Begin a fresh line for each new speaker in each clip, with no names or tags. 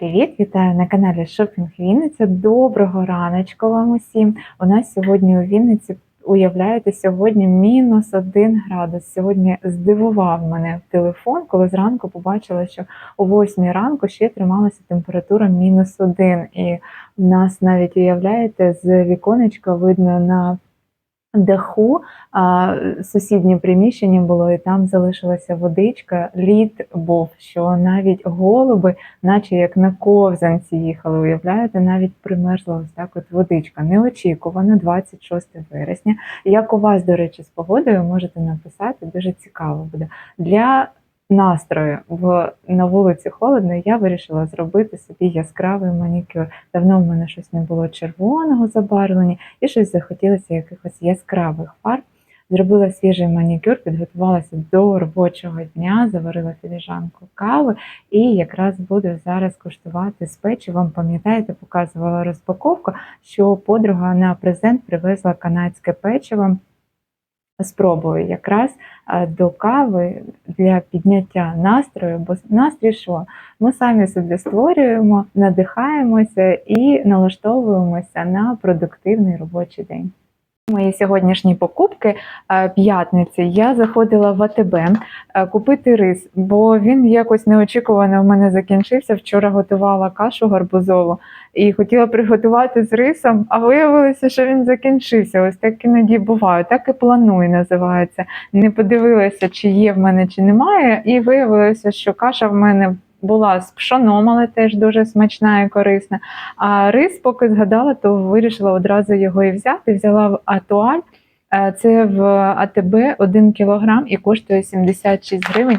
Привіт, вітаю на каналі Шопінг Вінниця. Доброго раночку вам усім. У нас сьогодні у Вінниці, уявляєте, сьогодні мінус один градус. Сьогодні здивував мене телефон, коли зранку побачила, що о 8 ранку ще трималася температура мінус один. І в нас навіть уявляєте, з віконечка видно на даху а, сусіднє приміщення було, і там залишилася водичка, лід був, що навіть голуби наче як на ковзанці їхали. Уявляєте, навіть примерзла ось так от водичка. Неочікувано, 26 вересня. Як у вас, до речі, з погодою можете написати, дуже цікаво буде. Для настрою в на вулиці холодно, я вирішила зробити собі яскравий манікюр. Давно в мене щось не було червоного забарвлення, і щось захотілося якихось яскравих фарб. Зробила свіжий манікюр, підготувалася до робочого дня, заварила філіжанку кави і якраз буду зараз куштувати з печивом. Пам'ятаєте, показувала розпаковку, що подруга на презент привезла канадське печиво. Спробую якраз до кави для підняття настрою, бо настрій що? Ми самі собі створюємо, надихаємося і налаштовуємося на продуктивний робочий день. Мої сьогоднішні покупки е, п'ятниці я заходила в АТБ е, купити рис, бо він якось неочікувано в мене закінчився. Вчора готувала кашу гарбузову і хотіла приготувати з рисом, а виявилося, що він закінчився. Ось так іноді буває, так і планую, називається. Не подивилася, чи є в мене, чи немає, і виявилося, що каша в мене. Була з пшоном, але теж дуже смачна і корисна. А рис, поки згадала, то вирішила одразу його і взяти. Взяла в Атуаль. Е, Це в АТБ 1 кілограм і коштує 76 гривень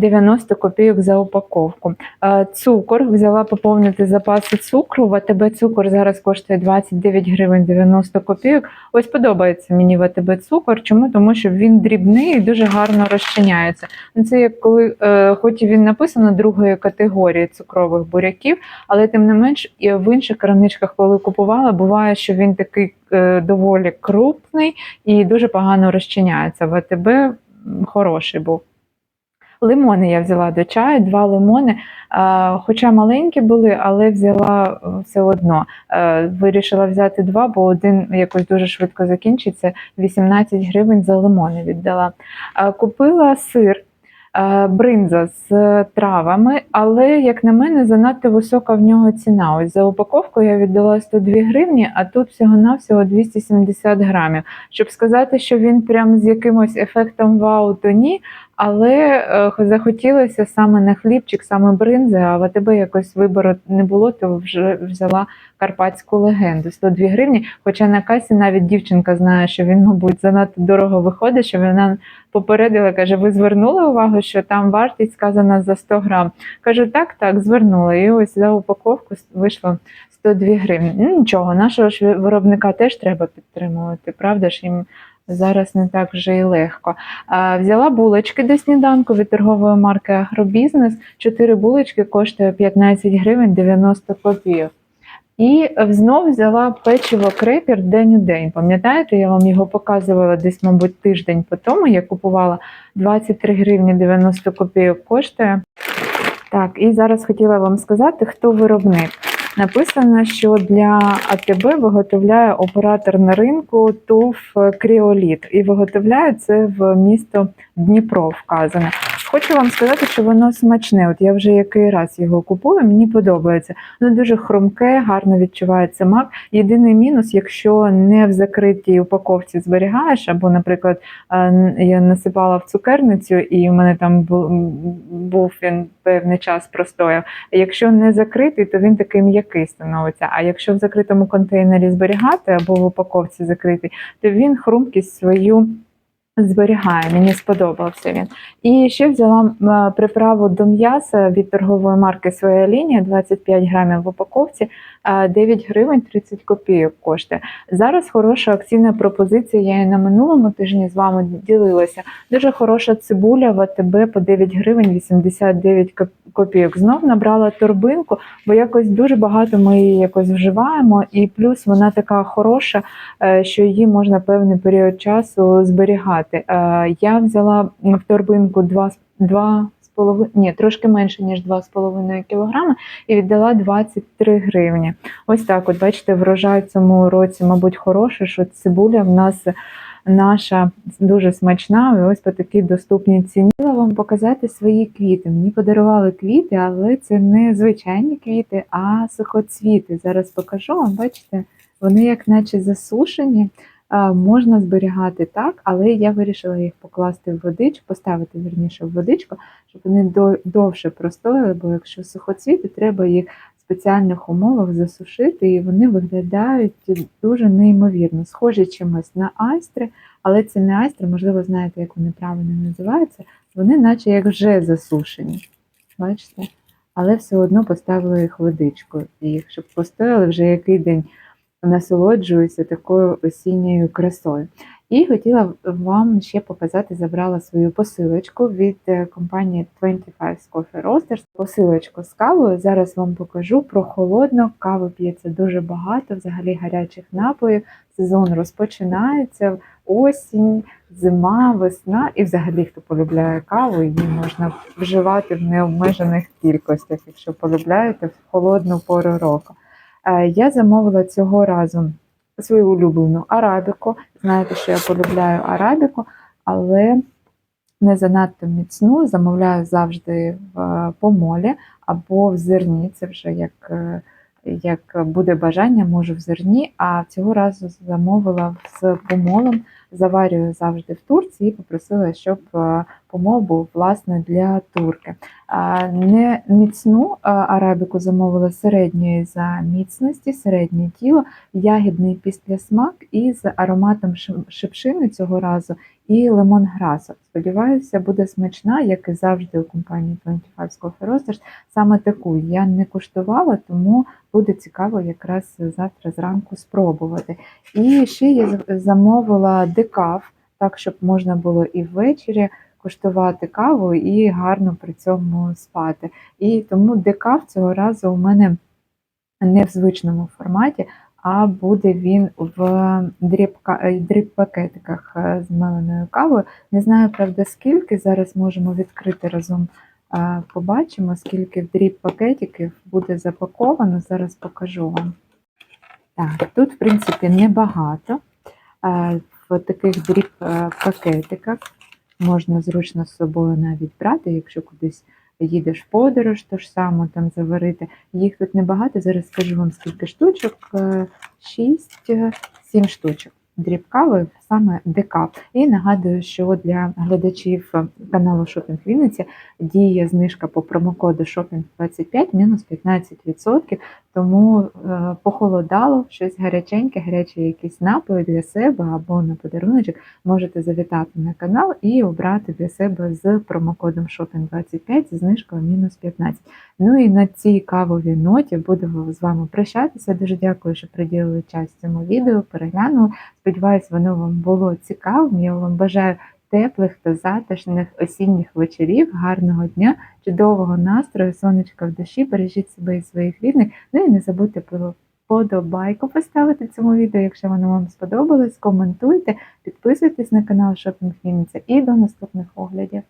90 копійок за упаковку. Е, Цукор взяла поповнити запаси цукру. В АТБ цукор зараз коштує 29 гривень 90 копійок. Ось подобається мені в цукор. Чому? Тому що він дрібний і дуже гарно розчиняється. Ну, Це як коли, е, хоч і він написано другої категорії цукрових буряків, але тим не менш в інших крамничках, коли купувала, буває, що він такий е, доволі крупний і дуже погано розчиняється. В АТБ хороший був. Лимони я взяла до чаю, два лимони, хоча маленькі були, але взяла е, все одно. Е, Вирішила взяти два, бо один якось дуже швидко закінчиться. 18 гривень за лимони віддала. Купила сир. е, Бринза з травами, але, як на мене, занадто висока в нього ціна. Ось за упаковку я віддала 102 гривні, а тут всього-навсього 270 грамів. Щоб сказати, що він прям з якимось ефектом вау, то ні. Але е, захотілося саме на хлібчик, саме бринзи, а в АТБ якось вибору не було, то вже взяла карпатську легенду 102 гривні. Хоча на касі навіть дівчинка знає, що він, мабуть, занадто дорого виходить, що вона попередила, каже: ви звернули увагу, що там вартість сказана за 100 грам. Кажу, так, так, звернула. І ось за упаковку вийшло 102 гривні. Ну нічого, нашого ж виробника теж треба підтримувати, правда ж їм. Зараз не так вже і легко. Взяла булочки до сніданку від торгової марки Агробізнес. Чотири булочки коштує 15 гривень 90 копійок. І знов взяла печиво крекер день у день. Пам'ятаєте, я вам його показувала десь, мабуть, тиждень по тому. Я купувала 23 гривні 90 копійок коштує. Так, і зараз хотіла вам сказати, хто виробник. Написано, що для АТБ виготовляє оператор на ринку ТОВ Кріоліт і виготовляє це в місто Дніпро вказане. Хочу вам сказати, що воно смачне. От я вже який раз його купую, мені подобається. Воно дуже хрумке, гарно відчувається мак. Єдиний мінус, якщо не в закритій упаковці зберігаєш, або, наприклад, е, я насипала в цукерницю, і в мене там бу- був він певний час простояв. Якщо не закритий, то він такий м'який становиться. А якщо в закритому контейнері зберігати або в упаковці закритий, то він хрумкість свою зберігає. Мені сподобався він. І ще взяла приправу до м'яса від торгової марки Своя лінія 25 грамів в упаковці, 9 гривень 30 копійок коштує. Зараз хороша акційна пропозиція. Я і на минулому тижні з вами ділилася. Дуже хороша цибуля в по 9 гривень 89 коп- копійок. Знов набрала торбинку, бо якось дуже багато ми її якось вживаємо, і плюс вона така хороша, е, що її можна певний період часу зберігати. Е, Я взяла в торбинку два, два 2,5, ні, трошки менше, ніж 2,5 кг, і віддала 23 гривні. Ось так, от бачите, врожай в цьому році, мабуть, хороший, що цибуля в нас наша дуже смачна, і ось по такій доступній ціні. Вам показати свої квіти. Мені подарували квіти, але це не звичайні квіти, а сухоцвіти. Зараз покажу вам, бачите, вони як наче засушені. А, Можна зберігати так, але я вирішила їх покласти в водичку, поставити вірніше в водичку, щоб вони довше простояли, бо якщо сухоцвіти, треба їх в спеціальних умовах засушити, і вони виглядають дуже неймовірно, схожі чимось на айстри, але це не айстри, можливо, знаєте, як вони правильно називаються. Вони наче як вже засушені. Бачите? Але все одно поставила їх в водичку, і щоб постояли вже який день насолоджуюся такою осінньою красою. І хотіла вам ще показати, забрала свою посилочку від е, компанії 25 Coffee Roasters. Посилочку з кавою. Зараз вам покажу про холодну. Кави п'ється дуже багато, взагалі гарячих напоїв. Сезон розпочинається, осінь, зима, весна. І взагалі, хто полюбляє каву, її можна вживати в необмежених кількостях, якщо полюбляєте в холодну пору року. Е, Я замовила цього разу свою улюблену арабіку. Знаєте, що я полюбляю арабіку, але не занадто міцну. Замовляю завжди в е, помолі або в зерні. Це вже як, е, як буде бажання, можу в зерні. А цього разу замовила з помолом. Заварюю завжди в Турції і попросила, щоб е, помол був власне для турки. Не міцну арабіку замовила середньої за міцності, середнє тіло, ягідний післясмак із ароматом шипшини цього разу і лемонграсу. Сподіваюся, буде смачна, як і завжди у компанії 25 Coffee Roasters. Саме таку я не куштувала, тому буде цікаво якраз завтра зранку спробувати. І ще я замовила декаф, так щоб можна було і ввечері куштувати каву і гарно при цьому спати. І тому декаф цього разу у мене не в звичному форматі, а буде він в е, дріб-пакетиках е, з меленою кавою. Не знаю, правда, скільки. Зараз можемо відкрити разом. е, Побачимо, скільки в дріб-пакетиків буде запаковано. Зараз покажу вам. Так, тут, в принципі, небагато. Е, В таких дріб-пакетиках можна зручно з собою навіть брати, якщо кудись їдеш в подорож, то ж само там заварити. Їх тут небагато, зараз скажу вам скільки штучок, 6-7 штучок. Дріб кави, саме декап. І нагадую, що для глядачів каналу Шопінг Вінниці діє знижка по промокоду Шопінг 25 мінус 15%. Тому е, похолодало щось гаряченьке, гарячі якісь напої для себе або на подаруночок. Можете завітати на канал і обрати для себе з промокодом Shopping 25 зі знижкою мінус 15. Ну і на цій кавовій ноті буду з вами прощатися. Дуже дякую, що приділили час цьому відео, переглянули. Сподіваюсь, воно вам було цікавим. Я вам бажаю теплих та затишних осінніх вечорів, гарного дня, чудового настрою, сонечка в душі. Бережіть себе і своїх рідних. Ну і не забудьте про подобайку поставити цьому відео, якщо воно вам сподобалось. Коментуйте, підписуйтесь на канал Шопінг Вінниця і до наступних оглядів.